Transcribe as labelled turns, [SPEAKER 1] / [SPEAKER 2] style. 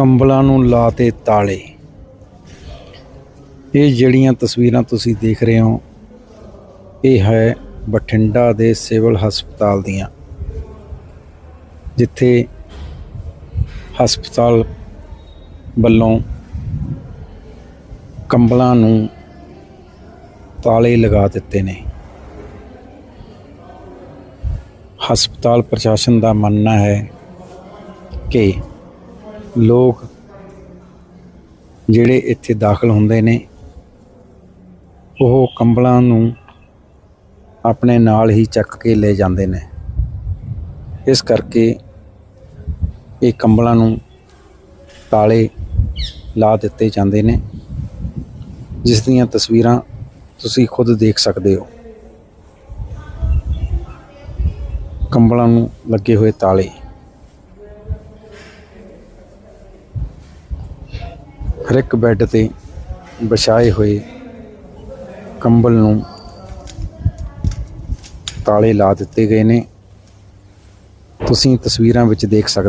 [SPEAKER 1] ਕੰਬਲਾਂ ਨੂੰ ਲਾਤੇ ਤਾਲੇ। ਇਹ ਜਿਹੜੀਆਂ ਤਸਵੀਰਾਂ ਤੁਸੀਂ ਦੇਖ ਰਹੇ ਹੋ, ਇਹ ਹੈ ਬਠਿੰਡਾ ਦੇ ਸਿਵਲ ਹਸਪਤਾਲ ਦੀਆਂ, ਜਿੱਥੇ ਹਸਪਤਾਲ ਵੱਲੋਂ ਕੰਬਲਾਂ ਨੂੰ ਤਾਲੇ ਲਗਾ ਦਿੱਤੇ ਨੇ। ਹਸਪਤਾਲ ਪ੍ਰਸ਼ਾਸਨ ਦਾ ਮੰਨਣਾ ਹੈ ਕਿ ਲੋਕ ਜਿਹੜੇ ਇੱਥੇ ਦਾਖਲ ਹੁੰਦੇ ਨੇ, ਉਹ ਕੰਬਲਾਂ ਨੂੰ ਆਪਣੇ ਨਾਲ ਹੀ ਚੱਕ ਕੇ ਲੈ ਜਾਂਦੇ ਨੇ। ਇਸ ਕਰਕੇ ਇਹ ਕੰਬਲਾਂ ਨੂੰ ਤਾਲੇ ਲਾ ਦਿੱਤੇ ਜਾਂਦੇ ਨੇ। ਜਿਸ ਦੀਆਂ ਤਸਵੀਰਾਂ ਤੁਸੀਂ ਖੁਦ ਦੇਖ ਸਕਦੇ ਹੋ। ਕੰਬਲਾਂ ਨੂੰ ਲੱਗੇ ਹੋਏ ਤਾਲੇ। ਹਰ ਇੱਕ ਬੈੱਡ ਤੇ ਵਿਛਾਏ ਹੋਏ ਕੰਬਲ ਨੂੰ ਤਾਲੇ ਲਾ ਦਿੱਤੇ ਗਏ ਨੇ। ਤੁਸੀਂ ਤਸਵੀਰਾਂ ਵਿੱਚ ਦੇਖ ਸਕਦੇ